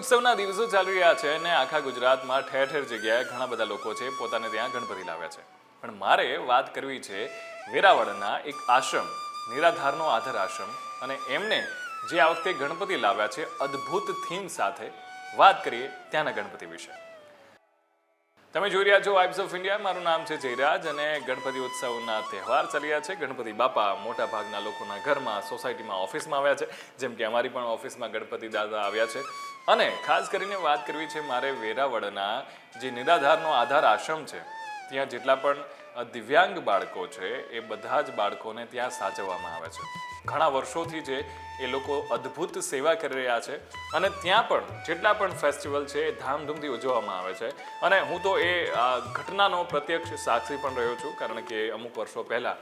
ઉત્સવના દિવસો ચાલી રહ્યા છે અને આખા ગુજરાતમાં ઠેર ઠેર જગ્યાએ ઘણા બધા લોકો છે પોતાને ત્યાં ગણપતિ લાવ્યા છે. પણ મારે વાત કરવી છે વેરાવળના એક આશ્રમ, નિરાધારનો આધાર આશ્રમ, અને એમને જે આ વખતે ગણપતિ લાવ્યા છે, અદ્ભુત થીમ સાથે વાત કરીએ ત્યાંના ગણપતિ વિશે. તમે જોઈ રહ્યા છો વાઇબ્સ ઓફ ઇન્ડિયા મારું નામ છે જયરાજ અને ગણપતિ ઉત્સવના તહેવાર ચાલી છે. ગણપતિ બાપા મોટા ભાગના લોકોના ઘરમાં સોસાયટીમાં ઓફિસમાં આવ્યા છે. જેમ કે અમારી પણ ઓફિસમાં ગણપતિ દાદા આવ્યા છે. અને ખાસ કરીને વાત કરવી છે મારે વેરાવળના જે નિરાધારનો આધાર આશ્રમ છે, ત્યાં જેટલા પણ દિવ્યાંગ બાળકો છે, એ બધા જ બાળકોને ત્યાં સાચવવામાં આવે છે. ઘણા વર્ષોથી જે એ લોકો અદ્ભુત સેવા કરી રહ્યા છે અને ત્યાં પણ જેટલા પણ ફેસ્ટિવલ છે, એ ધામધૂમથી ઉજવવામાં આવે છે. અને હું તો એ ઘટનાનો પ્રત્યક્ષ સાક્ષી પણ રહ્યો છું, કારણ કે અમુક વર્ષો પહેલાં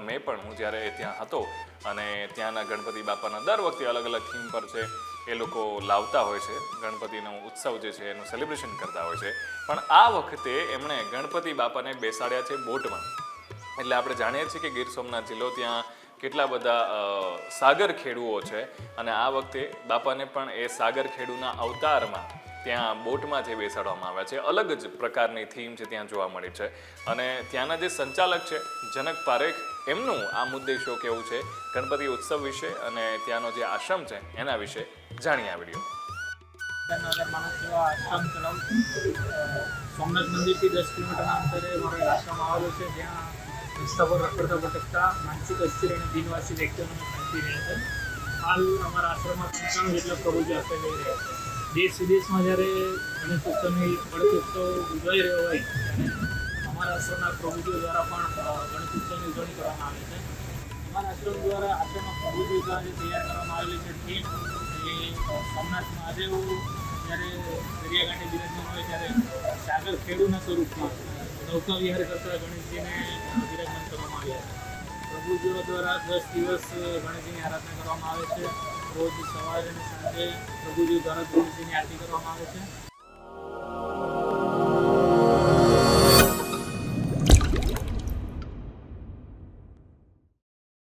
મેં પણ હું જ્યારે ત્યાં હતો અને ત્યાંના ગણપતિ બાપાના દર વખતે અલગ અલગ થીમ પર છે, એ લોકો લાવતા હોય છે. ગણપતિનો ઉત્સવ જે છે, એનું સેલિબ્રેશન કરતા હોય છે. પણ આ વખતે એમણે ગણપતિ બાપાને બેસાડ્યા છે બોટમાં. એટલે આપણે જાણીએ છીએ કે ગીર સોમનાથ જિલ્લો ત્યાં કેટલા બધા સાગર ખેડૂઓ છે. અને આ વખતે બાપાને પણ એ સાગર ખેડૂના અવતારમાં ત્યાં બોટમાં જે બેસાડવામાં આવ્યા છે, અલગ જ પ્રકારની થીમ છે ત્યાં જોવા મળી છે. અને ત્યાંના જે સંચાલક છે, જનક પારેખ, એમનું આ મુદ્દે શો કેવું છે, ગણપતિ ઉત્સવ વિશે અને ત્યાંનો જે આશ્રમ છે, એના વિશે જાણીએ આ વીડિયો. નગર માનવ સેવા આશ્રમ ચલાવું છું સોમનાથ મંદિરથી દસ કિલોમીટરના અંતરે છે. જ્યાં રસ્તા પર રખડતા માનસિક અસ્થિર અને દિનવાસી વ્યક્તિઓને છે. હાલ અમારા આશ્રમમાં પંચાણું જેટલા પ્રભુજી દેશ વિદેશમાં જ્યારે ગણેશ ઉત્સવની ગણેશ ઉત્સવ ઉજવાઈ રહ્યો હોય, અમારા આશ્રમના પ્રભુજીઓ દ્વારા પણ ગણેશ ઉત્સવની ઉજવણી કરવામાં આવે છે. અમારા આશ્રમ દ્વારા આશ્રમના પ્રભુજીઓ દ્વારા જે તૈયાર કરવામાં આવેલી છે. એ સોમનાથ મહાદેવ જ્યારે દરિયાકાંઠે બિરાજમાન હોય ત્યારે સાગર ખેડૂના સ્વરૂપમાં નૌકા વિહાર કરતા ગણેશજીને બિરાજમાન કરવામાં આવ્યા છે પ્રભુજીઓ દ્વારા દસ દિવસ ગણેશજીની આરાધના કરવામાં આવે છે. રોજ સવારે અને સાંજે પ્રભુજી દ્વારા ગણેશજીની આરતી કરવામાં આવે છે.